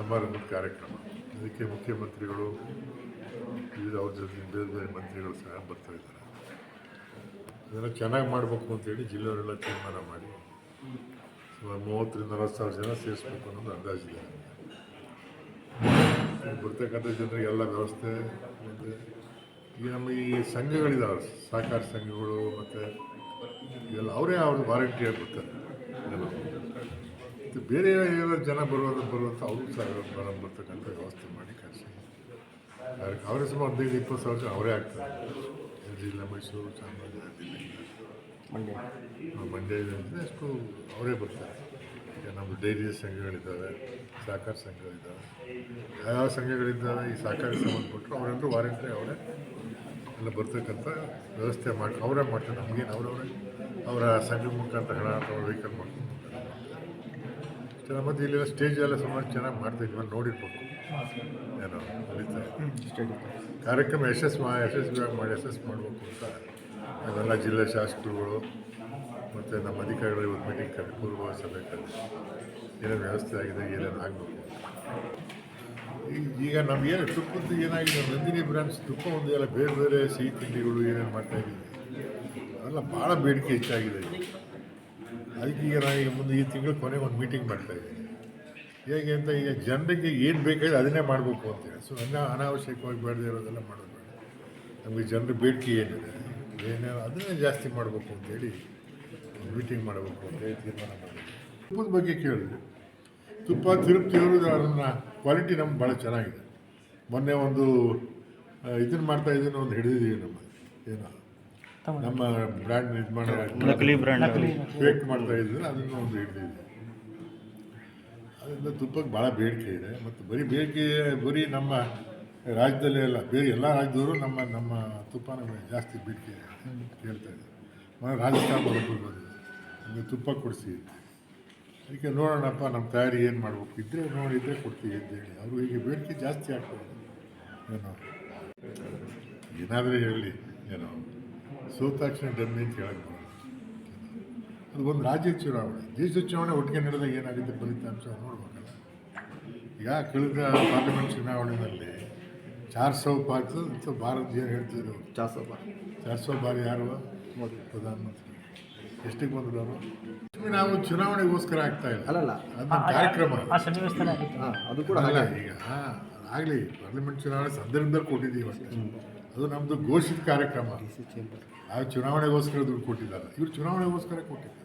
ಸಮಾರಂಭದ ಕಾರ್ಯಕ್ರಮ. ಇದಕ್ಕೆ ಮುಖ್ಯಮಂತ್ರಿಗಳು, ವಿವಿಧ ಅವ್ರ ಜೊತೆ ಬೇರೆ ಬೇರೆ ಮಂತ್ರಿಗಳು ಸಹ ಬರ್ತಾ ಇದ್ದಾರೆ. ಅದನ್ನು ಚೆನ್ನಾಗಿ ಮಾಡಬೇಕು ಅಂತೇಳಿ ಜಿಲ್ಲೆಯವರೆಲ್ಲ ತೀರ್ಮಾನ ಮಾಡಿ ಸುಮಾರು ಮೂವತ್ತರಿಂದ ನಲವತ್ತು ಸಾವಿರ ಜನ ಸೇರಿಸ್ಬೇಕು ಅನ್ನೋದು ಅಂದಾಜಿದೆ. ಬರ್ತಕ್ಕಂಥ ಜನರಿಗೆ ಎಲ್ಲ ವ್ಯವಸ್ಥೆ ಮತ್ತು ಈ ನಮ್ಮ ಈ ಸಂಘಗಳಿದಾವೆ, ಸಹಕಾರ ಸಂಘಗಳು ಮತ್ತು ಎಲ್ಲ, ಅವರೇ ಅವ್ರ ವಾರಂಟಿಯಾಗಿ ಬರ್ತಾರೆ. ಮತ್ತು ಬೇರೆ ಏನೋ ಜನ ಬರುವಾಗ ಬರುವಂಥ ಅವರು ಸಹ ಬರ ಬರ್ತಕ್ಕಂಥ ವ್ಯವಸ್ಥೆ ಮಾಡಿ ಕಳಿಸಿ. ಅವರೇ ಸುಮಾರು ಹದಿನೈದು ಇಪ್ಪತ್ತು ಸಾವಿರ ಜನ ಅವರೇ ಆಗ್ತಾರೆ. ಜಿಲ್ಲಾ ಮೈಸೂರು ಚಾಮರಾಜನಗರ ಮಂಡ್ಯ. ಆ, ಮಂಡ್ಯ ಇದೆ ಅಷ್ಟು ಅವರೇ ಬರ್ತಾರೆ. ಈಗ ನಮ್ಮ ಡೈರಿ ಸಂಘಗಳಿದ್ದಾವೆ ಸಹಕಾರ ಸಂಘಗಳಿದ್ದಾವೆ. ಯಾವ ಸಂಘಗಳಿದ್ದಾವೆ ಈ ಸಹಕಾರ ಸಂಬಂಧಪಟ್ಟರು ಅವರೆಲ್ಲರೂ ವಾರಂಟಿ ಅವರೇ ಎಲ್ಲ ಬರ್ತಕ್ಕಂಥ ವ್ಯವಸ್ಥೆ ಮಾಡಿ ಅವರೇ ಮಾಡ್ತಾರೆ. ನಮಗೇನು ಅವರವರೇ ಅವರ ಸಂಘ ಮುಖಾಂತರ ಹಣ ಅಥವಾ ವೆಹಿಕಲ್ ಮಾಡ್ಕೊಂಡು ಚೆನ್ನಾಗಿ ಮತ್ತು ಇಲ್ಲೆಲ್ಲ ಸ್ಟೇಜ್ ಎಲ್ಲ ಸುಮಾರು ಚೆನ್ನಾಗಿ ಮಾಡ್ತಾ ಇದ್ವಿ ನೋಡಿರ್ಬೇಕು. ಏನೋ ನಡೀತಾ ಇದೆ. ಕಾರ್ಯಕ್ರಮ ಯಶಸ್ ಮಾ ಯಶಸ್ವಿಯಾಗಿ ಮಾಡಿ ಯಶಸ್ ಮಾಡಬೇಕು ಅಂತ. ಅದೆಲ್ಲ ಜಿಲ್ಲಾ ಶಾಸಕರುಗಳು ಮತ್ತು ನಮ್ಮ ಅಧಿಕಾರಿಗಳು ಇವತ್ತು ಮೀಟಿಂಗ್ ಕರೆ ಪೂರ್ವ ಸಭೆ ಏನೇನು ವ್ಯವಸ್ಥೆ ಆಗಿದೆ ಏನೇನು ಆಗಬೇಕು ಈಗ ನಮಗೇನು ತುಪ್ಪದ್ದು ಏನಾಗಿದೆ ನಂದಿನಿ ಬ್ರಾಂಚ್ ತುಪ್ಪ ಒಂದು ಎಲ್ಲ ಬೇರೆ ಬೇರೆ ಸಿಹಿ ತಿಂಡಿಗಳು ಏನೇನು ಮಾಡ್ತಾಯಿದ್ದೀವಿ ಅದೆಲ್ಲ ಅವೆಲ್ಲ ಭಾಳ ಬೇಡಿಕೆ ಹೆಚ್ಚಾಗಿದೆ. ಈಗ ಅದಕ್ಕೆ ಈಗ ನಾನು ಈಗ ಮುಂದೆ ಈ ತಿಂಗಳು ಕೊನೆಗೆ ಒಂದು ಮೀಟಿಂಗ್ ಮಾಡ್ತಾ ಇದ್ದೀನಿ. ಹೇಗೆ ಅಂತ ಈಗ ಜನರಿಗೆ ಏನು ಬೇಕಾಗಿದೆ ಅದನ್ನೇ ಮಾಡಬೇಕು ಅಂತೇಳಿ ಸೊ ಅನ್ನ ಅನಾವಶ್ಯಕವಾಗಿ ಬೇಡದೇ ಇರೋದೆಲ್ಲ ಮಾಡೋದು ನಮಗೆ ಜನರ ಬೇಡಿಕೆ ಏನಿದೆ, ಏನೇ ಅದನ್ನೇ ಜಾಸ್ತಿ ಮಾಡಬೇಕು ಅಂತೇಳಿ ಮೀಟಿಂಗ್ ಮಾಡಬೇಕು ಅಂತೇಳಿ ತೀರ್ಮಾನ ಮಾಡಿದ್ವಿ ತುಪ್ಪದ ಬಗ್ಗೆ ಕೇಳಿದ್ರು ತುಪ್ಪ ತಿರುಪ್ತಿಯವರು ಅದನ್ನು ಕ್ವಾಲಿಟಿ ನಮ್ಗೆ ಭಾಳ ಚೆನ್ನಾಗಿದೆ. ಮೊನ್ನೆ ಒಂದು ಇದನ್ನು ಮಾಡ್ತಾ ಇದನ್ನು ಒಂದು ಹಿಡಿದಿದ್ದೀವಿ ನಮ್ಮ, ಏನೋ. ನಮ್ಮ ಬ್ರ್ಯಾಂಡ್ ಇದು ಮಾಡೋ ನಕಲಿ ಬ್ರ್ಯಾಂಡ್ ಫೇಕ್ ಮಾಡ್ತಾ ಇದ್ರೆ ಅದನ್ನು ಒಂದು ಹಿಡಿದಿದೆ ಅದರಿಂದ ತುಪ್ಪಕ್ಕೆ ಭಾಳ ಬೇಡಿಕೆ ಇದೆ. ಮತ್ತು ಬರೀ ಬೇಡಿಕೆ ಬರೀ ನಮ್ಮ ರಾಜ್ಯದಲ್ಲೇ ಅಲ್ಲ ಬೇರೆ ಎಲ್ಲ ರಾಜ್ಯದವರು ನಮ್ಮ ನಮ್ಮ ತುಪ್ಪನ ಜಾಸ್ತಿ ಬೇಡಿಕೆ ಕೇಳ್ತಾ ಇದ್ದಾರೆ. ಮೊನ್ನೆ ರಾಜಸ್ಥಾನ ಬಂದಿದೆ ನಮಗೆ ತುಪ್ಪ ಕೊಡಿಸಿ ಅದಕ್ಕೆ ನೋಡೋಣಪ್ಪ ನಮ್ಮ ತಯಾರಿ ಏನು ಮಾಡಬೇಕು? ಇದ್ದರೆ ನೋಡಿದರೆ ಕೊಡ್ತೀವಿ ಅಂತೇಳಿ ಅವರು ಈಗ ಬೇಡಿಕೆ ಜಾಸ್ತಿ ಆಗ್ತದೆ ಏನೋ. ಏನಾದರೂ ಹೇಳಿ ಏನೋ. ಸೋತಾಕ್ಷಣ ಡಮ್ಮಿ ಅಂತ ಹೇಳಕ್ಕೆ ಅದು ಒಂದು ರಾಜ್ಯ ಚುನಾವಣೆ. ದೇಶದ ಚುನಾವಣೆ ಒಟ್ಟಿಗೆ ನಡೆದಾಗ ಏನಾಗುತ್ತೆ ಫಲಿತಾಂಶ ನೋಡ್ಬೇಕಲ್ಲ. ಈಗ ಕಳೆದ ಪಾರ್ಲಿಮೆಂಟ್ ಚುನಾವಣೆಯಲ್ಲಿ ಚಾರ್ ಸೌ ಪಾರ್ಕ್ ಮತ್ತು ಭಾರತ ಏನು ಹೇಳ್ತಿದ್ರು. ಚಾರ್ ಸೌ ಬಾರ್ ಚಾರ್ ಸೌ ಬಾರಿ ಯಾರು? ಪ್ರಧಾನಮಂತ್ರಿ. ಎಷ್ಟಕ್ಕೆ ಬಂದರು ಅವರು? ಸುಮ್ಮನೆ ನಾವು ಚುನಾವಣೆಗೋಸ್ಕರ ಆಗ್ತಾ ಇಲ್ಲ. ಅಲ್ಲಲ್ಲ ಅದು ಕಾರ್ಯಕ್ರಮ. ಅದು ಕೂಡ ಅಲ್ಲ ಹಾಗೆ. ಈಗ ಆಗಲಿ ಪಾರ್ಲಿಮೆಂಟ್ ಚುನಾವಣೆ ಸಂದರ್ಭದಲ್ಲಿ ಕೊಟ್ಟಿದ್ದೀವಿ ಅಷ್ಟೇ. ಅದು ನಮ್ಮದು ಘೋಷಿತ ಕಾರ್ಯಕ್ರಮ. ಆ ಚುನಾವಣೆಗೋಸ್ಕರ ದುಡ್ಡು ಕೊಟ್ಟಿದ್ದಾರೆ. ಇವರು ಚುನಾವಣೆಗೋಸ್ಕರ ಕೊಟ್ಟಿದ್ದಾರೆ.